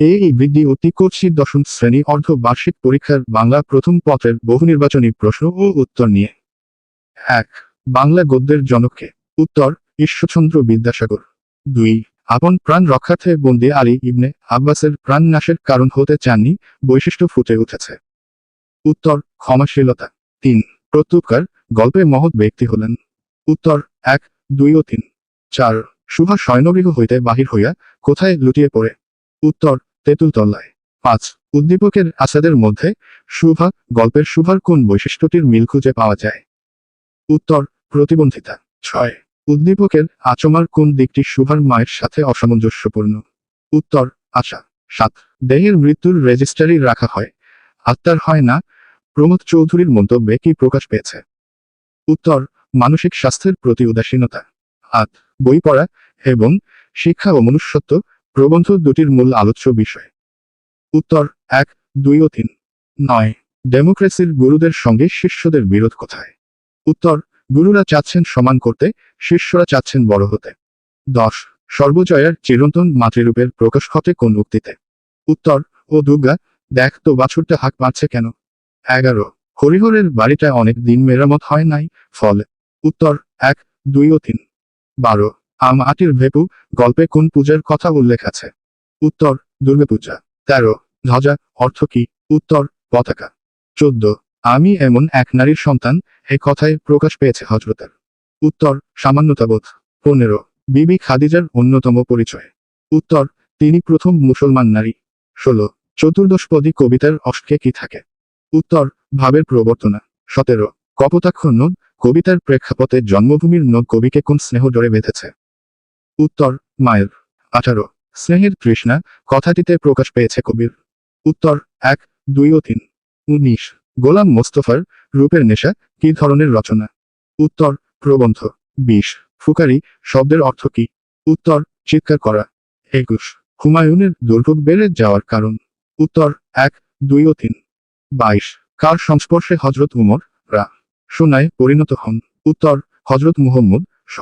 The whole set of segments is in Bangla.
এই বৃদ্ধি অতি কর্ষিত দশম শ্রেণি অর্ধ বার্ষিক পরীক্ষার বাংলা প্রথম পত্রের বহু নির্বাচনী প্রশ্ন ও উত্তর নিয়ে। এক, বাংলা গদ্যের জনককে। উত্তর, ঈশ্বরচন্দ্র বিদ্যাসাগর। দুই, আপন প্রাণ রক্ষার্থে বন্দী আলী ইবনে আব্বাসের প্রাণ নাশের কারণ হতে চাননি, বৈশিষ্ট্য ফুটে উঠেছে। উত্তর, ক্ষমাশীলতা। তিন, প্রত্যুপকার, গল্পে মহৎ ব্যক্তি হলেন। উত্তর, এক, দুই ও তিন। চার সুভা শয়নগৃহ হইতে বাহির হইয়া কোথায় লুটিয়ে পড়ে। উত্তর তেঁতুলতলায় পাঁচ, উদ্দীপকের আসাদের মধ্যে শুভা গল্পের শুভার কোন বৈশিষ্ট্যটির মিল খুঁজে পাওয়া যায়? উত্তর, প্রতিবন্ধিতা। ছয়, উদ্দীপকের আচমার কোন দিকটি শুভার মায়ের সাথে অসামঞ্জস্যপূর্ণ? উত্তর, আশা। সাত, দেহের মৃত্যুর রেজিস্ট্রারি রাখা হয়। আত্মার হয় না। প্রমোদ চৌধুরীর মন্তব্যে কি প্রকাশ পেয়েছে? উত্তর, মানসিক স্বাস্থ্যের প্রতি উদাসীনতা। আট, বই পড়া এবং শিক্ষা ও মনুষ্যত্ব প্রবন্ধ দুটির মূল আলোচ্য বিষয়। উত্তর এক, দুই ও তিন। নয়, ডেমোক্রেসির গুরুদের সঙ্গে শিষ্যদের বিরোধ কোথায়? উত্তর, গুরুরা চাচ্ছেন সমান করতে, শিষ্যরা চাচ্ছেন বড় হতে। দশ, সর্বজয়ার চিরন্তন মাতৃরূপের প্রকাশ ঘটে কোন উক্তিতে? উত্তর, ও দুর্গা, দেখ তো বাছুরটা হাঁক পাচ্ছে কেন? এগারো, হরিহরের বাড়িটা অনেক দিন মেরামত হয় নাই, ফলে। উত্তর, এক, দুই ও তিন। বারো আম আটির ভেপু গল্পে কোন পূজার কথা উল্লেখ আছে? উত্তর, দুর্গাপূজা। তেরো, ধ্বজা, অর্থ কি? উত্তর, পতাকা। চোদ্দ, আমি এমন এক নারীর সন্তান, এ কথায় প্রকাশ পেয়েছে হজরতের উত্তর, সামান্যতাবোধ। পনেরো, বিবি খাদিজার অন্যতম পরিচয়। উত্তর, তিনি প্রথম মুসলমান নারী। ষোলো, চতুর্দশপদী কবিতার অস্কে কি থাকে? উত্তর, ভাবের প্রবর্তনা। সতেরো, কপোতাক্ষ নদ, কবিতার প্রেক্ষাপটে জন্মভূমির নদ কবিকে কোন স্নেহ ডরে বেঁধেছে? উত্তর, মায়ের। আঠারো। স্নেহের তৃষ্ণা কথাটিতে প্রকাশ পেয়েছে কবির। উত্তর, এক, দুই ও তিন। উনিশ। গোলাম মোস্তফার রূপের নেশা কি ধরনের রচনা? উত্তর, প্রবন্ধ। বিশ। ফুকারি শব্দের অর্থ কি? উত্তর, চিৎকার করা। একুশ। হুমায়ুনের দুর্ভোগ বেড়ে যাওয়ার কারণ। উত্তর, এক, দুই ও তিন। বাইশ। কার সংস্পর্শে হজরত উমর? রা। সোনায় পরিণত হন। উত্তর হজরত মুহম্মদ স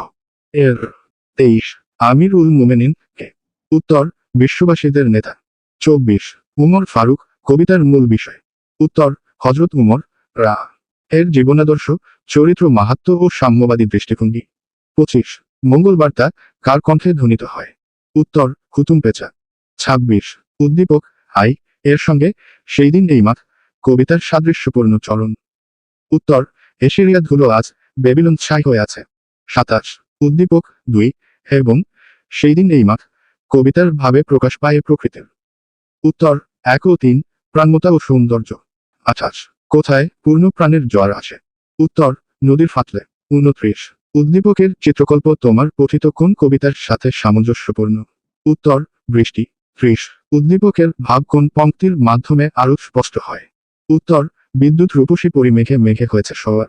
এর। তেইশ। আমির উল মুমেনিন। উত্তর, বিশ্ববাসীদের নেতা। চব্বিশ, উমর ফারুক, কবিতার মূল বিষয়। উত্তর হজরত উমর, রা। এর জীবনাদর্শ, চরিত্র মাহাত্ম ও সাম্যবাদী দৃষ্টিভঙ্গি। পঁচিশ মঙ্গলবার্তা কার কণ্ঠে ধ্বনিত হয়? উত্তর হুতুম পেঁচা। ছাব্বিশ, উদ্দীপক, আই, এর সঙ্গে সেই দিন এই মাঠ কবিতার সাদৃশ্যপূর্ণ চরণ। উত্তর এশিরিয়া ধুলো আজ বেবিলন ছাই হয়ে আছে। সাতাশ, উদ্দীপক, দুই এবং সেই দিন এই মাঠ কবিতার ভাবে প্রকাশ পায় প্রকৃতির। উত্তর, এক ও তিন, প্রাণমতা ও সৌন্দর্য। আঠাশ, কোথায় পূর্ণ প্রাণের জ্বর আসে উত্তর, নদীর ফাটলে। উনত্রিশ, উদ্দীপকের চিত্রকল্প তোমার পঠিত কোন কবিতার সাথে সামঞ্জস্যপূর্ণ? উত্তর, বৃষ্টি। ত্রিশ, উদ্দীপকের ভাব কোন পংক্তির মাধ্যমে আরও স্পষ্ট হয়? উত্তর, বিদ্যুৎ রূপসী পরিমেঘে মেঘে হয়েছে সওয়ার